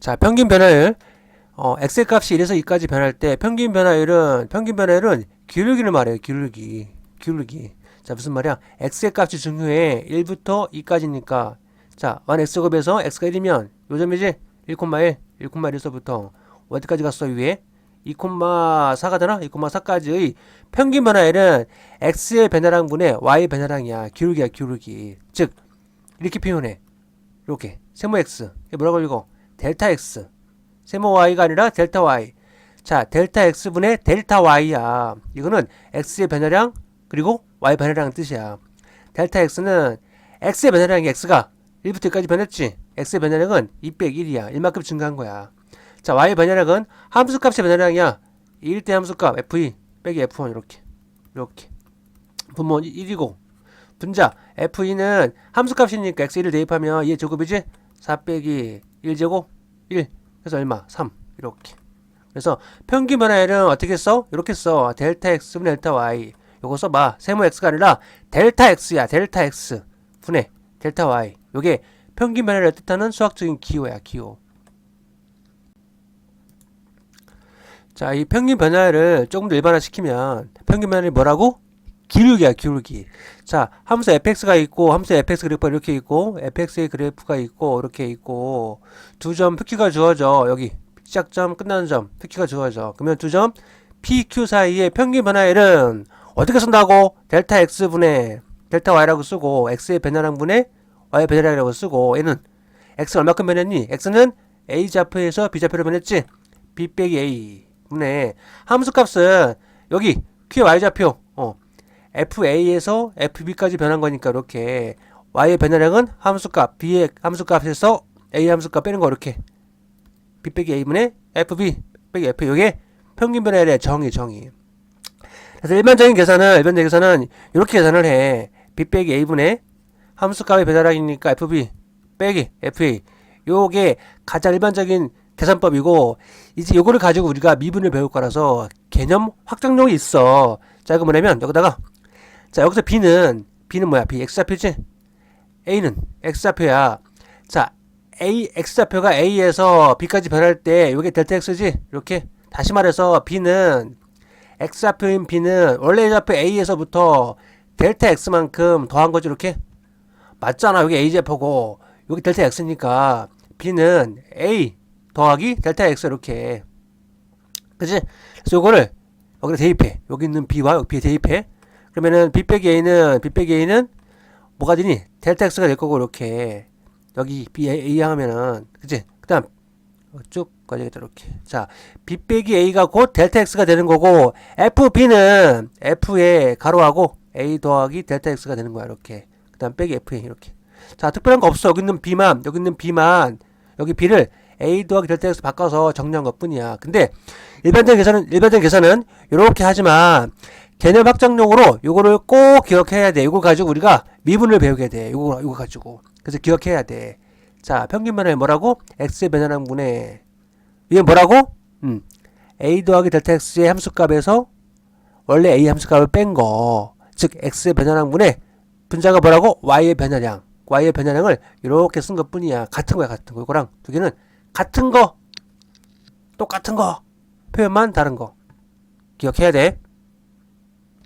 자, 평균 변화율. 어, 엑셀 값이 1에서 2까지 변할 때 평균 변화율은 평균 변화율은 기울기를 말해요. 기울기. 기울기. 자, 무슨 말이야? 엑셀 값이 중요해. 1부터 2까지니까. 자, 1 x곱에서 x가 1이면 요점이지? 1,1, 1,1에서부터 어디까지 갔어 위에? 2,4가 되나? 2,4까지의 평균 변화율은 x의 변화량 분의 y의 변화량이야. 기울기야, 기울기. 즉 이렇게 표현해. 이렇게 세모 x. 뭐라고 읽어? 델타 x. 세모 y가 아니라 델타 y. 자, 델타 x분의 델타 y야. 이거는 x의 변화량 그리고 y 변화량 뜻이야. 델타 x는 x의 변화량이 x가 1부터 1까지 변했지. x의 변화량은 2 빼기 1이야. 1만큼 증가한 거야. 자, y 변화량은 함수값의 변화량이야. 1 대 함수값 f2 빼기 f1 이렇게. 이렇게. 분모 1이고 분자 f2는 함수값이니까 x1을 대입하면 2의 제곱이지? 4 빼기 1제곱 1 그래서 얼마? 3 이렇게. 그래서 평균 변화율은 어떻게 써? 이렇게 써. 델타 x 분의 델타 y. 요거 써봐. 세모 x가 아니라 델타 x야. 델타 x 분의 델타 y. 요게 평균 변화를 뜻하는 수학적인 기호야 기호. 자 이 평균 변화를 조금 더 일반화시키면 평균 변화를 뭐라고? 기울기야 기울기. 자 함수 fx가 있고 함수 fx 그래프가 이렇게 있고 fx의 그래프가 있고 이렇게 있고. 두점 표기가 주어져 여기. 시작점 끝나는 점 표기가 주어져. 그러면 두 점 pq 사이의 평균 변화율은 어떻게 쓴다고? 델타 x분의 델타 y라고 쓰고 x의 변화량 분의 y의 변화량이라고 쓰고 얘는 x 얼마큼 변했니? X는 a 좌표에서 b 좌표로 변했지? B 빼기 a 분의 함수 값은 여기 q y 좌표. 어 FA에서 FB까지 변한 거니까 이렇게 Y의 변화량은 함수값, B의 함수값에서 A 함수값 빼는 거 이렇게 B 빼기 A분의 FB 빼기 F 이게 평균 변화율의 정의 정의. 그래서 일반적인 계산은 일반적인 계산은 이렇게 계산을 해. B 빼기 A분의 함수값의 변화량이니까 FB 빼기 FA 요게 가장 일반적인 계산법이고 이제 요거를 가지고 우리가 미분을 배울 거라서 개념 확정용이 있어. 자 이거 뭐냐면 여기다가 자, 여기서 B는, B는 뭐야? B, X좌표지? A는 X좌표야. 자, A, X좌표가 A에서 B까지 변할 때, 요게 델타 X지? 이렇게. 다시 말해서 B는, X좌표인 B는 원래 좌표 A에서부터 델타 X만큼 더한 거지, 이렇게? 맞잖아. 여기 A좌표고, 여기 델타 X니까, B는 A 더하기 델타 X 이렇게. 그지? 그래서 요거를 여기다 대입해. 여기 있는 B와 여기 B에 대입해. 그러면은 B 빼기 A는 B 빼기 A는 뭐가 되니? 델타 X가 될 거고 이렇게. 여기 B A 하면은. 그치? 그 다음 쭉 가져야겠다 이렇게. 자 B 빼기 A가 곧 델타 X가 되는 거고 FB는 F의 가로하고 A 더하기 델타 X가 되는 거야 이렇게. 그 다음 빼기 FA 이렇게. 자 특별한 거 없어. 여기 있는 B만 여기 있는 B만. 여기 B를 A 더하기 델타 X 바꿔서 정리한 것 뿐이야. 근데 일반적인 계산은 일반적인 계산은 이렇게 하지만 개념 확장용으로 요거를 꼭 기억해야 돼. 이거 가지고 우리가 미분을 배우게 돼. 요거 요거 가지고. 그래서 기억해야 돼. 자, 평균 변화에 뭐라고? x의 분의 이게 뭐라고? 음. a 더하기 델타 x의 함수값에서 원래 a 함수값을 뺀 거. 즉 x의 분의 분자가 뭐라고? y의 변화량. y의 변화량을 이렇게 쓴 것뿐이야. 같은 거야, 같은 거. 이거랑 두 개는 같은 거. 똑같은 거. 표현만 다른 거. 기억해야 돼.